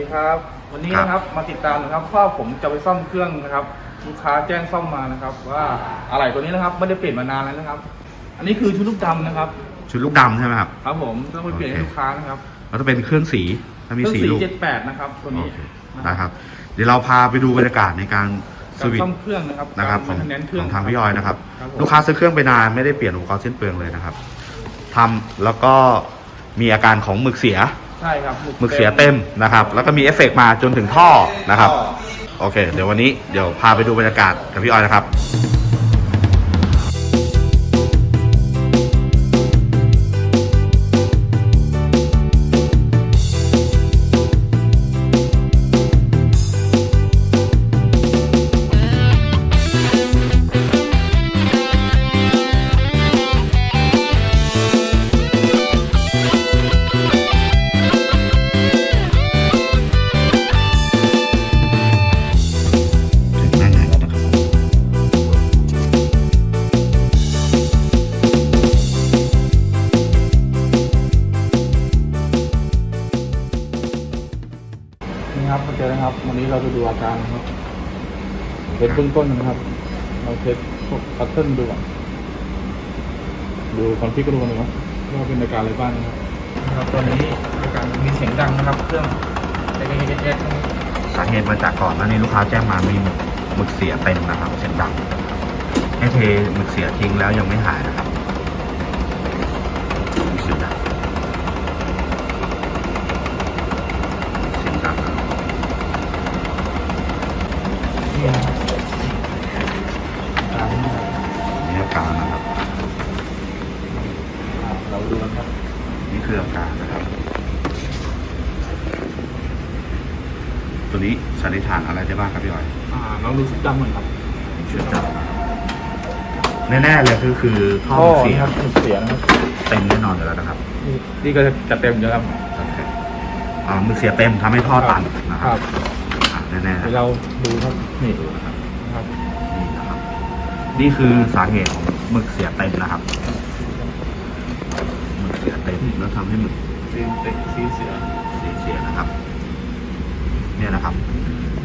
ดีครับ วันนี้นะครับมาติดตามนะครับเพราะผมจะไปซ่อมเครื่องนะครับ ลูกค้าแจ้งซ่อมมานะครับ ว่าอะไรตัวนี้นะครับไม่ได้เปลี่ยนมานานแล้วนะครับ อันนี้คือชุดลูกดำนะครับ ชุดลูกดำใช่ไหมครับครับผมต้องไปเปลี่ยนให้โอเคลูกค้านะครับแล้วจะเป็นเครื่องสีถ้ามีเครื่องสีสีลูกเจ็ดแปดนะครับตัวนี้โอเคนะครับ เดี๋ยวเราพาไปดูบรรยากาศในการสการวิตซ่อมช์เครื่องนะครับนะครับกาของร maintenance เครื่องของทางพี่ออยนะครับครับผมลูกค้าซื้อเครื่องไปนานไม่ได้เปลี่ยนอุปกรณ์สิ้นเปลืองเลยนะครับทำแล้วก็มีอาการของหมึกเสีย ใช่ครับหมึกเสียเต็มนะครับ แล้วก็มีเอฟเฟกต์มาจนถึงท่อนะครับ โอเค เดี๋ยววันนี้เดี๋ยวพาไปดูบรรยากาศกับพี่ออยนะครับ นะครับ วันนี้เราจะดูอาการนะครับเทสเบื้องต้นนะครับ เราเทสพวกพัตเทิร์นดูก่อนดูคอนฟิกก็ดูกันหน่อยว่าว่าเป็นอาการอะไรบ้างนะครับนะครับตอนนี้อาการมีเสียงดังนะครับ เครื่องเอ๊ะเอ๊ะเอ๊ะเอ๊ะสาเหตุมาจากก่อนหน้านี้ลูกค้าแจ้งมามีหมึกหมึกเสียเต็มนะครับเสียงดังให้เทหมึกเสียทิ้งแล้วยังไม่หายนะครับเสียงดังเสียงดังครับ นี่นะครับอาการนี่นะครับนี่อาการนะครับอ่าเราดูกันครับ นี่คืออาการนะครับ ตัวนี้สันนิษฐานอะไรได้บ้างครับพี่ออยอ่าเราดูชุดดำเหมือนครับช่วยจับแน่ๆเลยคือคือท่อหมึกเสียครับหมึกเสียนะครับเต็มแน่นอนอยู่แล้วนะครับ นี่นี่ก็จะเต็มอยู่แล้วครับโอเคอ่าหมึกเสียเต็มทำให้ท่อตันนะคครัรับบอะ แน่ๆเดี๋นะยวเราดูครับนี่ดูนะครับนะครับนี่นะครับ นี่คือสาเหตุของหมึกเสียเต็มนะครับหมึกเสียเต็มแล้วทำให้หมึกซีนเต็มซีนเสียเสียเสียนะครับ เนี่ยนะครับ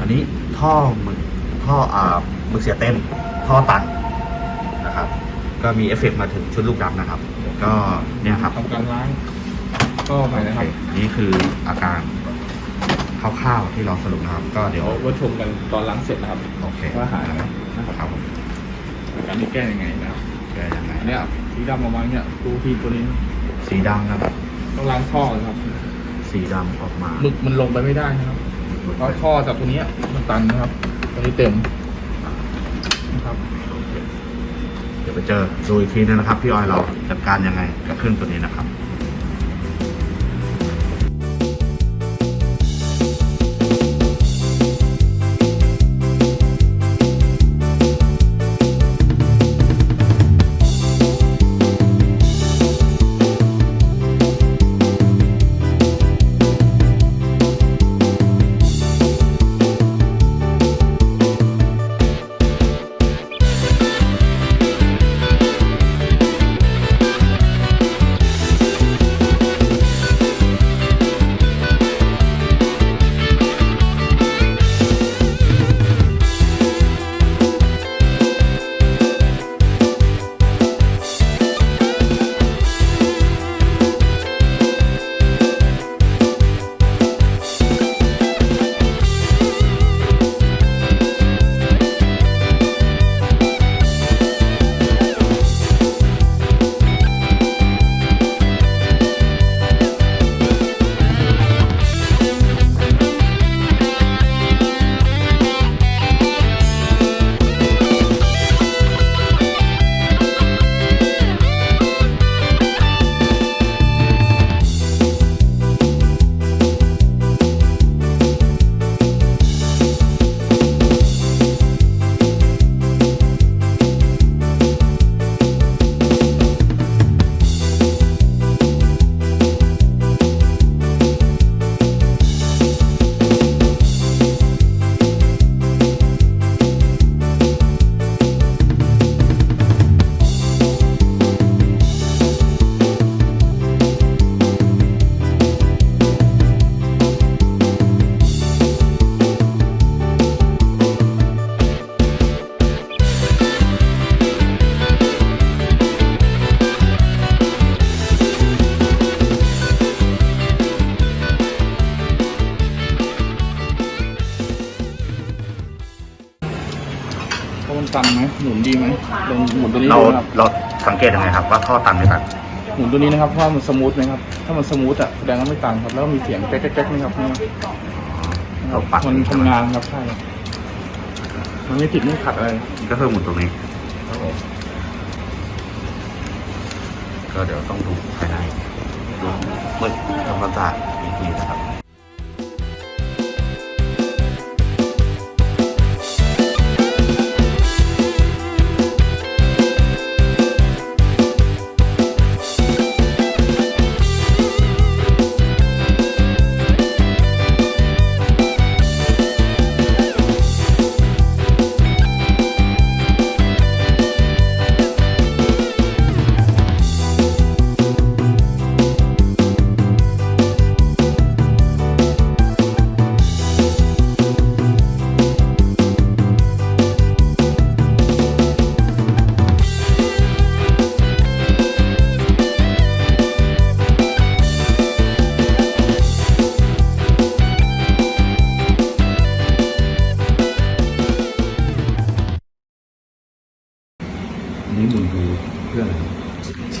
อันนี้ท่อหมึกท่ออ่าหมึกเสียเต็ม ท่อตันนะครับ ก็มีเอฟเฟกต์มาถึงชุดลูกดำนะครับ ก็เนี่ยครับทำการล้างก็ใหม่นะครับโอเคนี่คืออาการ คร่าวๆที่เราสรุปนะครับ ก็เดี๋เดี๋ยยววไว้ชมกันตอนล้างเสร็จนะครับ โอเคว่าหายไหมครับผมอาการนี้แก้ยังไงนะครับแกยังไงอันเนี้ยสีดำออกมาเนี่ยดูทีตัวนี้สีดำนะครับ ต้องล้างท่อเลยครับสีดำออกมาหมึกมันลงไปไม่ได้นะครับเพราะท่อจากตัวเนี้ยมันตันนะครับตัวนี้เต็มนะครับโอเคเดี๋ยวไปเจอดูอีกทีนึงนะครับ พี่ออยเราจัดการยังไงกับเครื่องตัวนี้นะครับ ตันไหมหมุนดีไหมลองหมุนตัวนี้เราดูนะครับเราสังเกตยังไงครับ ว่าท่อตันไม่ตันหมุนตัวนี้นะครับว่ามันสมูทไหมครับถ้ามันสมูทอะแสดงว่าไม่ตันครับ แล้วก็มีเสียงแก๊กแก๊กๆไหมครับนี่เราปัดมันทำงานครับใช่ครับมันไม่ติดไม่ขัดอะไรก็คือหมุนตรงนี้ ครับผมก็เดี๋ยวต้องดูภายในดูมืดทำความสะอาดอีกทีนะครับ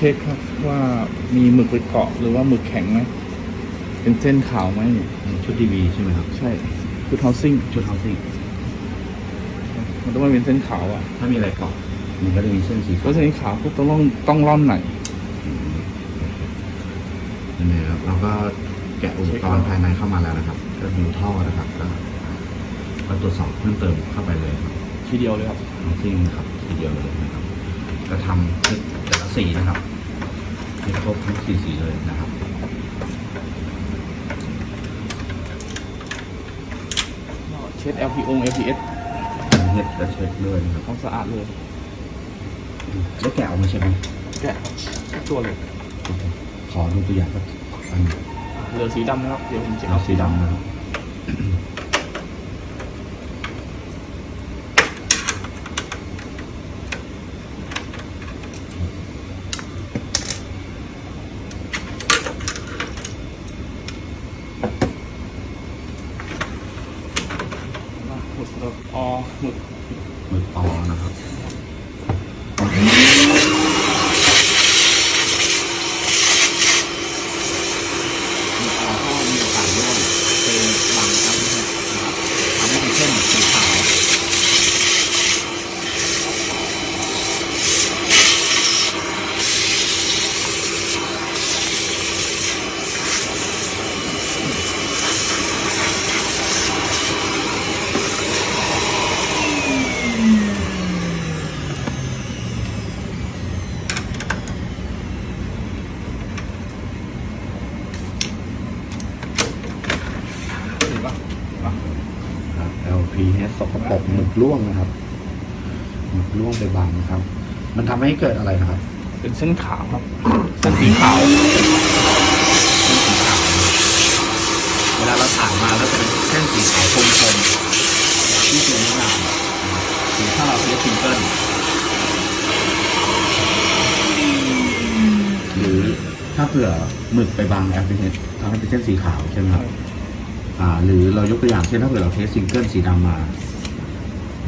เช็คครับว่ามีหมึกไปเกาะหรือว่าหมึกแข็งไหม เป็นเส้นขาวไหมชุดดีวีใช่ไหมครับ ใช่คือเท้าซิ่งชุดฮาซิ่งมันต้องไม่เป็นเส้นขาวอะ ถ้ามีอะไรเกาะมันก็จะมีเส้นสีเพราะเส้นขาวปุ๊บต้องร่องต้องร่อนไหนนั่นเองครับเราก็แกะอุปกรณ์ภายในเข้ามาแล้วนะครับก็ดูท่อนะครับก็ก็ตรวจสอบเพิ่มเติมเข้าไปเลยครับทีเดียวเลยครับฮาซิ่งนะครับทีเดียวเลยนะครับก็ทำให้แต่ละ สีนะครับให้ครบทั้งสีสีเลยนะครับเช็ด LPO LPS เฮ็ดและเช็ดด้วยนะครับความสะอาดเลยแล้วแกะออกมาใช่ไหมแกะแกะตัวเลย ขอดูตัวอย่างสักอันเหลือสีดำนะครับ เดี๋ยวผมจะเอาสีดำนะครับ หมึกแบบออหมึก มือปอนะครับมีปอก็มีโอกาสร่วงเป็นบางครับนะครับทำให้เป็นเส้นสีขาว เห็นปะ ครับ LPS สกป รกหมึกร่วงนะครับหมึกร่วงไปบังนะครับ มันทำให้เกิดอะไรนะครับ เป็นเส้นขาวครับ เส้นสีขาวเวลาเราถ่ายมาแล้วจะเป็นเส้นสีขาวคมๆที่สวยงามนะครับหรือถ้าเราเทสซิงเกิลหรือถ้าเผื่อหมึกไปบังแอปเปิลทำให้เป็นเส้นสีขาวใช่ไหมครับ อ่า หรือเรายกตัวอย่างเช่นถ้าเผื่อเราเทสซิงเกิลสีดำมา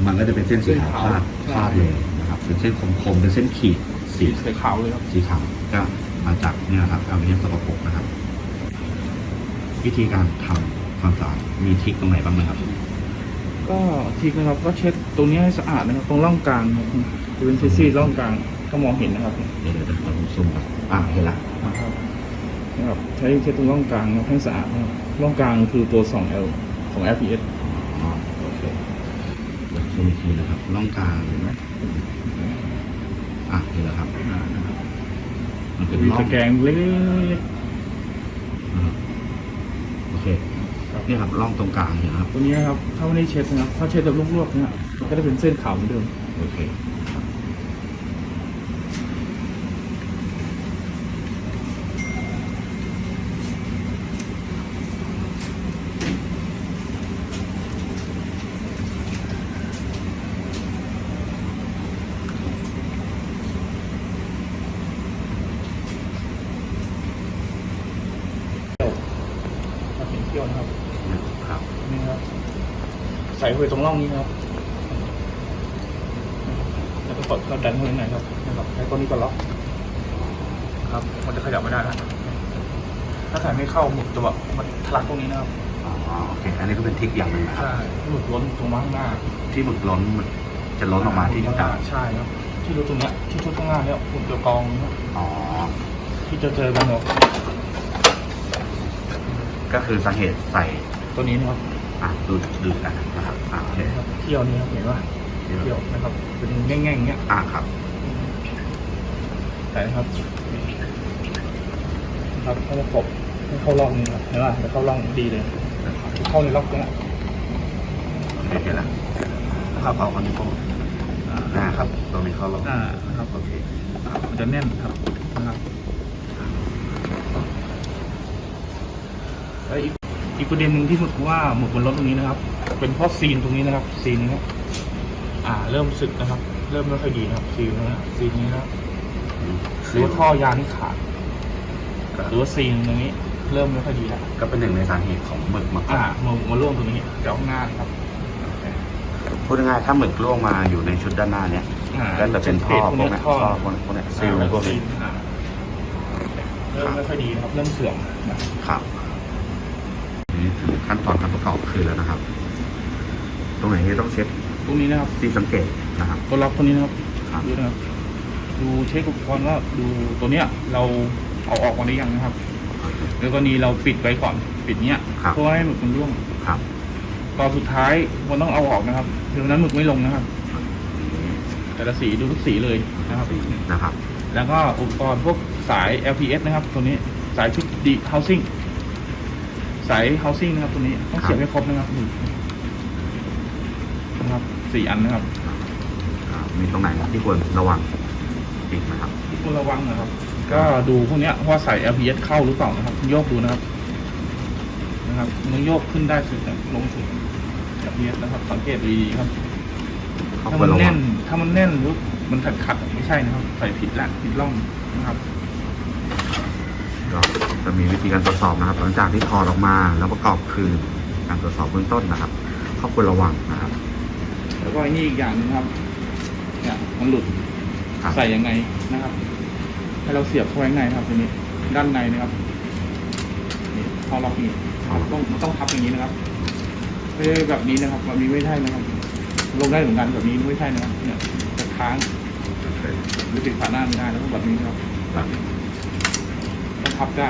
มันก็จะเป็นเส้นสีขาวพาดพาดเลยนะครับเป็นเส้นคมๆเป็นเส้นขีดสีสีขาวเลยครับสีขาวก็มาจากเนี่ยครับเอาไปเลี้ยงสกปรกนะครับ วิธีการทำความสะอาดมีทริคตรงไหนบ้างไหมครับ ก็ทีนะครับก็เช็ดตรงนี้ให้สะอาดนะครับตรงร่องกลางครับจะเป็นซีดๆร่องกลางก็มองเห็นนะครับเดี๋ยวเดี๋ยวเดี๋ยวเราซูมก่อนอ่าเห็นละนะครับนะครับใช้เช็ดตรงร่องกลางนะครับให้สะอาดนะครับร่องกลางคือตัว 2L ของ LPS อ๋อโอเค เดี๋ยวซูมอีกทีนะครับร่องกลางเห็นไหมอะเห็นแล้วครับอ่านะครับมันเป็นมีร่อตะงแกรงเล็กอ่าโอเคๆครับนี่ครับร่องตรงกลางเห็นนะครับตัวนี้นะครับถ้าไม่ได้เช็ดนะครับถ้าเช็ดแบบลวกๆเนี่ยมันก็จะเป็นเส้นขาวเหมือนเดิมโอเค มาถึงเที่ยวนะครับ ครับ นี่ครับ ใส่ ไปตรงร่องนี้นะครับนะครับแล้วก็กดก็ดันเข้าไปข้างในครับนะครับใช้ตัวนี้ก็ล็อกครับ มันจะขยับไม่ได้แล้วถ้าใส่ไม่เข้าหมุดจะแบบมันทะลักตรงนี้นะครับอ๋อโอเค อันนี้ก็เป็นทริกอย่างหนึ่งนะครับ ใช่หมุดล้นตรงมาข้างหน้า ที่หมึกล้นหมึกจะล้นออกมาที่ชุดดใช่ครับ ที่รู้ตรงเนี้ยที่ชุดข้างหน้าเนี่ยหมุดจะกองนะครับำอ๋อ ที่จะเจอกันเนาะก็คือสาเหตุใส่ตัวนี้นะครับ อะดูดูกันนะครับอะโอเคนะครับเที่ยวนี้ครับเห็นป่ะเที่ยวนะครับเป็นแง่งๆอย่างเงี้ยอะครับแต่นะครับนะครับเข้าประกบให้เข้าร่องนี้ครับเห็นป่ะจะเข้าร่องดีเลยเข้าในล็อกตรงเนี้ยโอเคเห็นแล้วนะครับเอาอันนี้ก็อ่าครับตรงนี้เข้าลงอ่านะครับโอเคมันจะแน่นครับนะครับแล้วอีก อีกประเด็นหนึ่งที่ผมว่าหมุดบนรถตรงนี้นะครับ เป็นเพราะซีนตรงนี้นะครับ ซีนนี้ครับอ่า เริ่มสึกนะครับ เริ่มไม่ค่อยดีนะครับ ซีนนี้นะซีนนี้นะครับหรือว่าท่อยางที่ขาดหรือว่าซีนตรงนี้ เริ่มไม่ค่อยดีแล้วก็เป็นหนึ่งในสาเหตุของหมึกมาก่ออ่านมามาร่วมตรงนี้เดี๋ยวข้างหน้านะครับพูดง่ายๆถ้าหมึกล่วงมาอยู่ในชุดด้านหน้าเนี้ยอ่าก็จะเป็นท่อพวกเนี้ยท่อท่อพวกเนี้ยพวกเนี้ยซิลพวกนี้อ่าเริ่มไม่ค่อยดีนะครับ เริ่มเสื่อมนะครับ นี่ถึงขั้นตอนการประกอบคืนแล้วนะครับ ตรงไหนที่ต้องเช็คตรงนี้นะครับที่สังเกตนะครับตัวล็อกตัวนี้นะครับครับดูนะครับ ดูเช็คอุปกรณ์ว่าดูตัวเนี้ย เราเอาออกมาหรือยังนะครับแล้วกรณีเราปิดไว้ก่อนปิดเนี้ยครับเพื่อให้หมึกมันร่วงครับตอนสุดท้ายมันต้องเอาออกนะครับเดี๋ยวนั้นหมึกไม่ลงนะครับ แต่ละสีดูทุกสีเลยนะครับนะครับ แล้วก็อุปกรณ์พวกสาย LPS นะครับ ตัวนี้สายชุดดี housing สาย housing นะครับ ตัวนี้ต้องเสียบให้ครบนะครับหนึ่งนะครับสี่อันนะครับอ่ามีตรงไหนที่ควรระวังอีกไหมครับ ที่ควรระวังนะครับ ก็ดูพวกเนี้ยว่าใส่ LPS เข้าหรือเปล่านะครับโยกดูนะครับ นะครับมันโยกขึ้นได้สุดนะลงสุด LPS นะครับ สังเกตดีๆครับเขาถ้าควมัรนระวัแน่งนถ้ามันแน่นหรือมันขัดขัดๆไม่ใช่นะครับ ใส่ผิดแหละผิดร่องนะครับ ก็จะมีวิธีการตรวจสอบนะครับ หลังจากที่ถอดออกมาแล้วประกอบคืนการตรวจสอบเบื้องต้นนะครับเขาควรระวังนะครับ แล้วก็ไอ้นี่อีกอย่างหนึงครับเนี่ยมันหลุดครับ ใส่ยังไงนะครับ ให้เราเสียบเข้าไว้ข้างในนะครับตัวนี้ด้านในนะครับนี่พอล็อกนี่เอาต้องมันต้องพับอย่างนี้นะครับไม่ได้แบบนี้นะครับแบบนี้ไม่ใช่นะครับ ลงได้เหมือนกันแบบนี้ไม่ใช่นะครับเนี่ยจะค้างหรือติดฝาหน้าไม่ได้แล้วก็แบบนี้นะครับแบบนี้ต้อง พับได้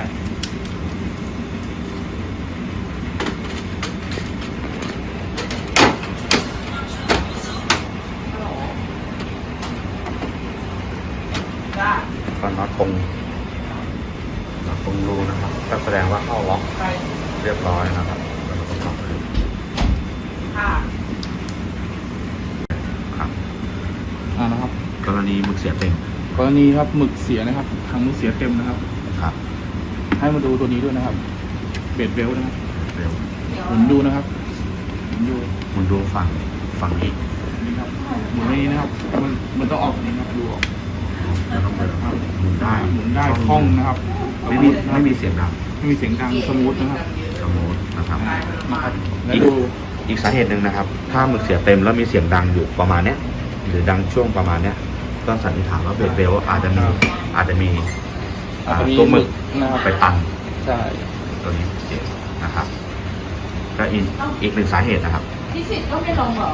ก็น็อตตรงน็อตตรงรูนะครับก็แสดงว่าเข้าล็อกใช่เรียบร้อยนะครับแล้วก็ประกอบคืนค่ะครับอ่านะครับ กรณีหมึกเสียเต็ม กรณีครับหมึกเสียนะครับทางหมึกเสียเต็มนะครับครับ ให้มาดูตัวนี้ด้วยนะครับ เบดเบลนะครับเร็วหมุนดูนะครับหมุนดูมันดูฝั่งฝั่งนี้นี่ครับหมุนอย่างนี้นะครับ มันมันต้องออกอย่างนี้นะครับดูออกแล้วต้องไปหมุนได้หมุนได้คล่องนะครับไม่มีไม่มีเสียงดังไม่มีเสียงดังสมูทนะครับสมูทนะครับนะครับแล้วอีกดูอีกสาเหตุหนึ่งนะครับ ถ้าหมึกเสียเต็มแล้วมีเสียงดังอยู่ประมาณเนี้ยหรือดังช่วงประมาณเนี้ยต้องสันนิษฐานว่าเบรกเบลอาจจะมีอาจจะมี อ่าอาจจะมีตัวหมึกนะครับไปตันใช่ตัวนี้เสียนะครับ ก็อีกอีกหนึ่งสาเหตุนะครับ ที่สิทธิ์ก็ไม่ลงเหรอ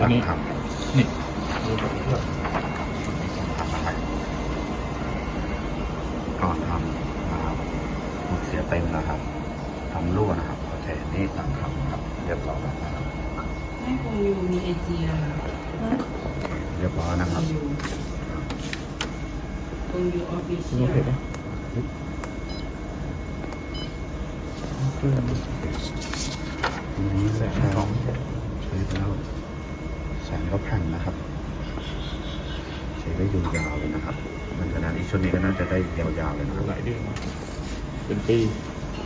อันนี้ครับ นี่ดูแบบเครื่องทำอะไรก่อนทำนะครับหมดเสียเต็มนะครับทำรั่วนะครับโอเคนี่ตั้งคำครับ เรียบร้อยแล้วนะครับให้คงอยู่มีไอจีอะค่ะเรียบร้อยนะคครับงอยู่คงอยู่ออฟฟิเชีดูยลเผ็ดปะเครื่องนี้แสแสงงสองใช้แล้วแสงก็แผ่นนะครับใช้ได้ยาวๆเลยนะครับมันขนาดนี้ชุดนี้ก็น่าจะได้ยาวๆเลยนะครับหลายเดือนมาเป็นปี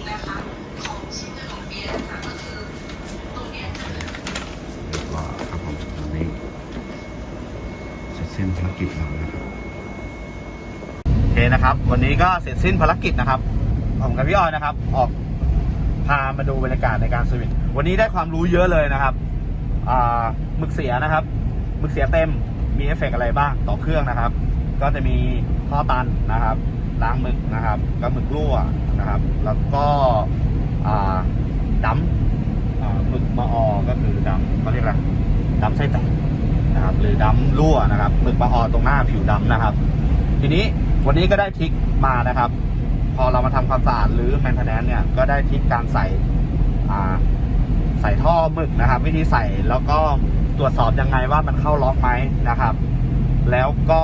เรียบร้อยครับผมตอนนี้เสร็จสิ้นภารกิจเรานะครับโอเคนะครับ วันนี้ก็เสร็จสิ้นภารกิจนะครับผมกับพี่ออยนะครับ ออกพามาดูบรรยากาศในการสวิตช์วันนี้ได้ความรู้เยอะเลยนะครับอ่า หมึกเสียนะครับหมึกเสียเต็มมีเอฟเฟกต์อะไรบ้างต่อเครื่องนะครับ ก็จะมีท่อตันนะครับล้างหมึกนะครับก็หมึกรั่วนะครับ แล้วก็ดัมอ่าหมึกมาออก็คือดำเขาเรียกอะไรดำไส้แตกนะครับหรือดำรั่วนะครับหมึกมาออตรงหน้าผิวดำนะครับ ทีนี้วันนี้ก็ได้ทิกมานะครับ พอเรามาทำความสะอาดหรือแมนเทนแนนเนี่ยก็ได้ทิกการใส่อ่า ใส่ท่อหมึกนะครับ วิธีใส่แล้วก็ตรวจสอบยังไงว่ามันเข้าล็อกไหมนะครับ แล้วก็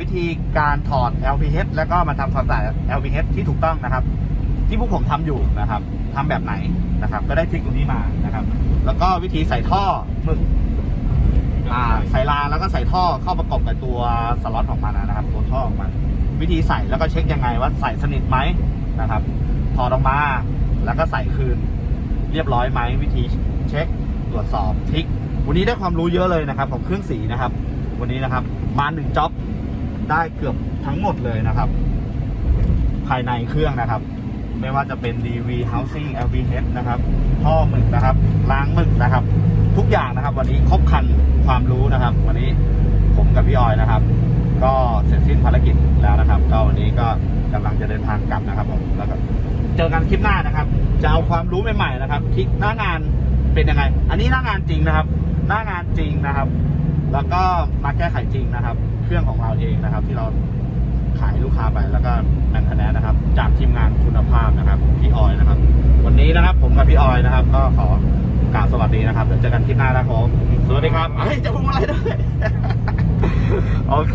วิธีการถอด LPH แล้วก็มาทำความสะอาด LPH ที่ถูกต้องนะครับ ที่พวกผมทำอยู่นะครับทำแบบไหนนะครับ ก็ได้ทริคตรงนี้มานะครับ แล้วก็วิธีใส่ท่อหมึกอ่าใส่ราแล้วก็ใส่ท่อเข้าประกอบกับตัวสล็อตของมันนะครับ ตัวท่อของมันวิธีใส่แล้วก็เช็คยังไงว่าใส่สนิทไหมนะครับถอดออกมาแล้วก็ใส่คืน เรียบร้อยไหมวิธีเช็คตรวจสอบทิก วันนี้ได้ความรู้เยอะเลยนะครับของเครื่องสีนะครับ วันนี้นะครับมาหนึ่งจ็อบได้เกือบทั้งหมดเลยนะครับ ภายในเครื่องนะครับ ไม่ว่าจะเป็น DV Housing LVH นะครับท่อหมึกนะครับล้างหมึกนะครับ ทุกอย่างนะครับ วันนี้ครบคันความรู้นะครับ วันนี้ผมกับพี่ออยนะครับ ก็เสร็จสิ้นภารกิจแล้วนะครับก็วันนี้ก็กำลังจะเดินทางกลับนะครับผมแล้วก็ เจอกันคลิปหน้านะครับ จะเอาความรู้ใหม่ๆนะครับที่หน้างานเป็นยังไง อันนี้หน้างานจริงนะครับ หน้างานจริงนะครับ แล้วก็มาแก้ไขจริงนะครับ เครื่องของเราเองนะครับ ที่เราขายลูกค้าไปแล้วก็แมนเทนแนนนะครับ จากทีมงานคุณภาพนะครับพี่ออยนะครับ วันนี้นะครับผมกับพี่ออยนะครับ ก็ขอกราบสวัสดีนะครับเดี๋ยวเจอกันคลิปหน้านะครับผมสวัสดีครับเฮ้ยจะพูดอะไรด้วยโอเค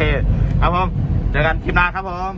ครับผมเจอกันคลิปหน้าครับผม